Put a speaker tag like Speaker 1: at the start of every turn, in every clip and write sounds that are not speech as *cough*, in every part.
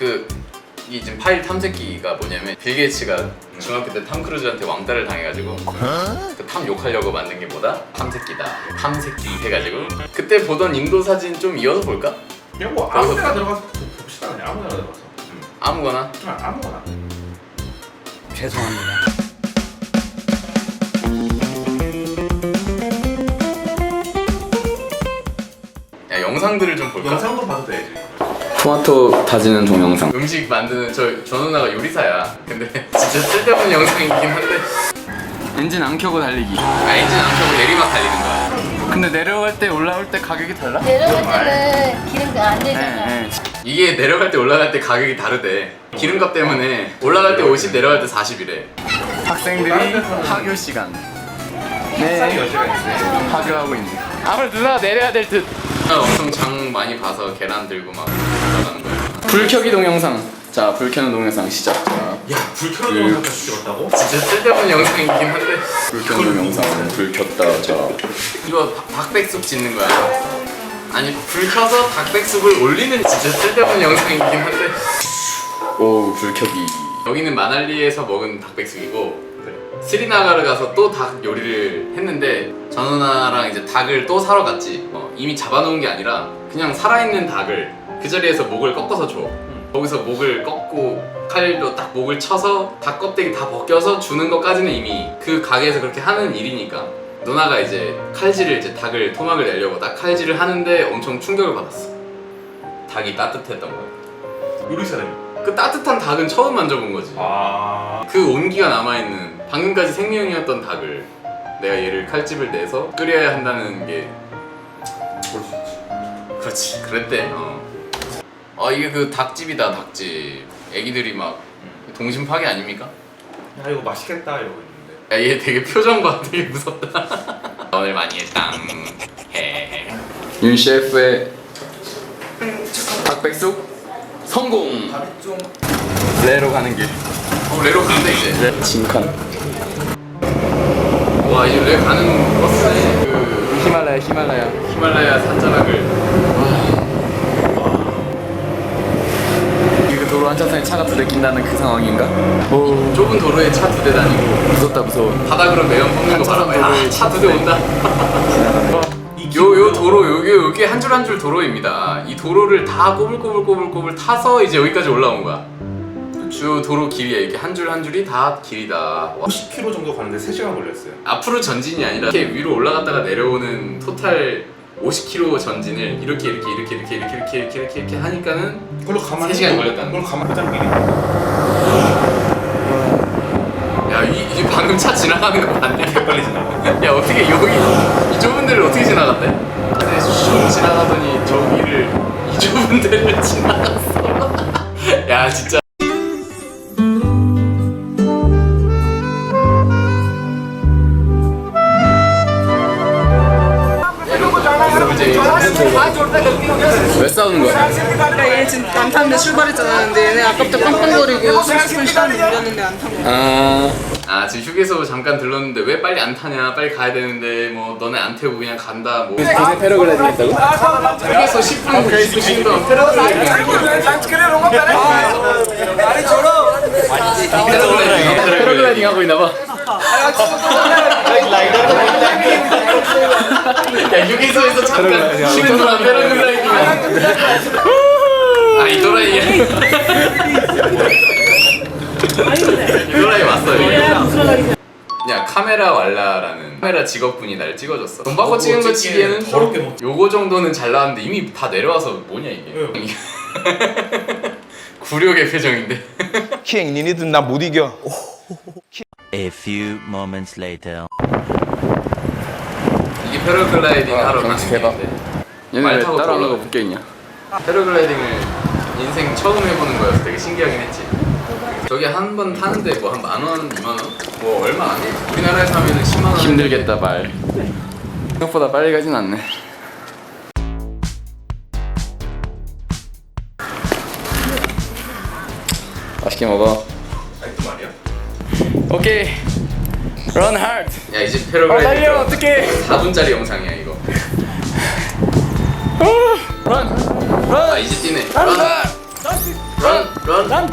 Speaker 1: 그 이 지금 파일 탐색기가 뭐냐면 빌 게이츠가 중학교 때 탐 크루즈한테 왕따를 당해가지고 그탐 욕하려고 만든 게 뭐다? 탐색기다. 탐색기 해가지고 그때 보던 인도 사진 좀 이어서 볼까?
Speaker 2: 그냥 뭐 아무 데나 들어가서 봅시다 그냥 아무 데나 들어가서 음.
Speaker 1: 아무거나.
Speaker 2: 그냥 아무거나
Speaker 3: 죄송합니다.
Speaker 1: 야 영상들을 좀 볼까?
Speaker 2: 영상도 봐도 되지
Speaker 1: 토마토 다지는 동영상. 음식 만드는 저, 저 누나가 요리사야. 근데 *laughs* 진짜 쓸데없는 영상이긴 한데. 엔진 안 켜고 달리기. 아 엔진 안 켜고 내리막 달리는 거야. 근데 내려갈 때 올라올 때 가격이 달라?
Speaker 4: 내려갈 때는 기름도 안 되잖아.
Speaker 1: 네, 이게 내려갈 때 올라갈 때 가격이 다르대. 기름값 때문에 올라갈 때 50, 내려갈 때 40이래. 학생들이 하교 시간.
Speaker 2: 네 여시가 있네.
Speaker 1: 아무래도 누나가 내려야 될 듯. 엄청 장 많이 봐서 계란 들고 막 올라가는 거야. 불 켜기 동영상. 자, 불 켜는 동영상 시작. 자,
Speaker 2: 야불 켜놓은 영상까지 찍었다고?
Speaker 1: 진짜 쓸데없는 영상이긴 한데. 불 켜는 동영상. 불 켰다. 자. 이거 닭- 닭백숙 짓는 거야. 아니, 불 켜서 닭백숙을 올리는 진짜 쓸데없는 영상이긴 한데. 오, 불 켜기. 여기는 마날리에서 먹은 닭백숙이고 스리나가를 가서 또 닭 요리를 했는데 전 누나랑 이제 닭을 또 사러 갔지. 어, 이미 잡아놓은 게 아니라 그냥 살아있는 닭을 그 자리에서 목을 꺾어서 줘. 거기서 목을 꺾고 칼로 딱 목을 쳐서 닭 껍데기 다 벗겨서 주는 것까지는 이미 그 가게에서 그렇게 하는 일이니까 누나가 이제 칼질을 이제 닭을 토막을 내려고 딱 칼질을 하는데 엄청 충격을 받았어. 닭이 따뜻했던 거야
Speaker 2: 요리사님.
Speaker 1: 그 따뜻한 닭은 처음 만져본 거지.
Speaker 2: 아.
Speaker 1: 그 온기가 남아있는 방금까지 생명이었던 닭을 내가 얘를 칼집을 내서 끓여야 한다는 게 그렇지. 그랬대. 어. 아 이게 그 닭집이다 닭집. 애기들이 막 동심 파괴 아닙니까?
Speaker 2: 야 이거 맛있겠다 이러고 있는데.
Speaker 1: 야 얘 되게 표정 봐. *laughs* 되게 무섭다. 오늘 많이 했당. 해윤 셰프의 닭백숙 성공. 레로 가는 길. 어, 레로 간대 이제. 진칸 와 이제 레 가는 버스네 그 히말라야 히말라야 산자락을 도로 한차선에 차가 두 대 낀다는 그 상황인가? 뭐 좁은 도로에 차 두 대 다니고. 무섭다 무서워. 바닥으로 매연 뽑는 거 봐라. 차두 대 온다. 요 요 도로 여기 여기 한줄 한 줄 도로입니다. 이 도로를 다 꼬불꼬불 꼬불꼬불 타서 이제 여기까지 올라온 거야 요 도로 길이야 이렇게 한 줄 한 줄이 다 길이다. 와,
Speaker 2: 50km 정도 가는데 3시간 걸렸어요.
Speaker 1: 앞으로 전진이 아니라 이렇게 위로 올라갔다가 내려오는 토탈 50km 전진을 이렇게 이렇게 이렇게 이렇게 이렇게 이렇게 이렇게 이렇게, 이렇게 하니까는
Speaker 2: 그걸로 가만
Speaker 1: 세 시간 걸렸다는
Speaker 2: 그걸로 가만 하자는 길이
Speaker 1: 야, 이, 이 방금 차 지나가는 거 봤냐?
Speaker 2: 빨리 지나가.
Speaker 1: 야, 어떻게 여기 왜 싸우는 거야?
Speaker 5: 그러니까 얘 지금 안 탔는데 출발했잖아. 근데 얘네 아까부터 빵빵거리고 30분 시간을 밀렸는데 안탄 거야.
Speaker 1: 아, 아 지금 휴게소 잠깐 들렀는데 왜 빨리 안 타냐? 빨리 가야 되는데 뭐 너네 안 태우고 그냥 간다 뭐. 도시 패러글라이딩 했다고? 휴게소 10분 20분 동안 패러글라이딩 패러글라이딩 패러글라이딩 하고 있나 봐. 야 휴게소에서 잠깐 쉬는 동안 패러글라이딩. 아이 또라이야. 이 또라이 왔어 여기. 야 카메라 왈라라는 카메라 직업분이 날 찍어줬어. 돈 받고 찍은 거 치기에는
Speaker 2: 더럽게 못
Speaker 1: 요거 정도는 잘 나왔는데 이미 다 내려와서 뭐냐 이게.
Speaker 2: 응. *laughs*
Speaker 1: 굴욕의 표정인데.
Speaker 6: 킹 니네들 나 못 이겨
Speaker 3: A few moments later.
Speaker 1: 이게 패러글라이딩
Speaker 6: 아,
Speaker 1: 하러 가는
Speaker 6: 경치 대박.
Speaker 1: 길인데 말 타고 따라오는 거 붙겨 있냐? 패러글라이딩을 인생 처음 해보는 거여서 되게 신기하긴 했지. 저기 한 번 타는데 뭐 한 만 원, 이만 원? 뭐 얼마 안 해? 우리나라에서 하면은 10만 원. 힘들겠다 말. 생각보다 빨리 가진 않네. 맛있게 먹어. 오케이. Run hard. 야 이제 패러글라이딩. 아, 달려 어떻게? 4분짜리 영상이야 이거. Run. Run. 아 이제 뛰네. Run. 런! 런!
Speaker 7: 런! 런!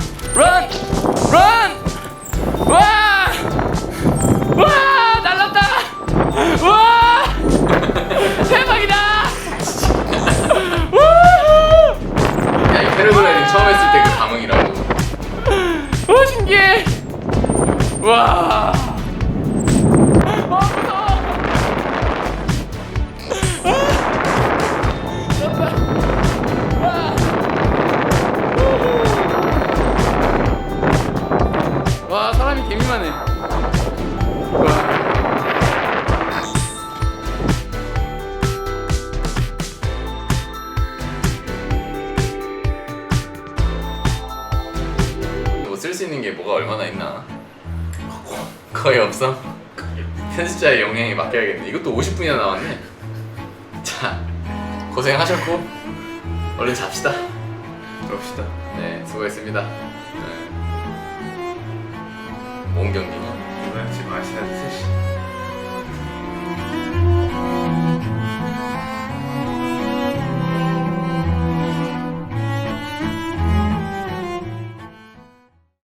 Speaker 7: 와! 와 사람이 개미만해. 와.
Speaker 1: 뭐쓸수 있는 게 뭐가 얼마나 있나? 거의 없어. 편집자의 영향에 맡겨야겠네. 이것도 50분이나 나왔네. 자, 고생하셨고 얼른 잡시다.
Speaker 2: 그럽시다.
Speaker 1: 네, 수고했습니다. 네. 뭔 경기냐?
Speaker 2: 이번엔 지금 아시다시피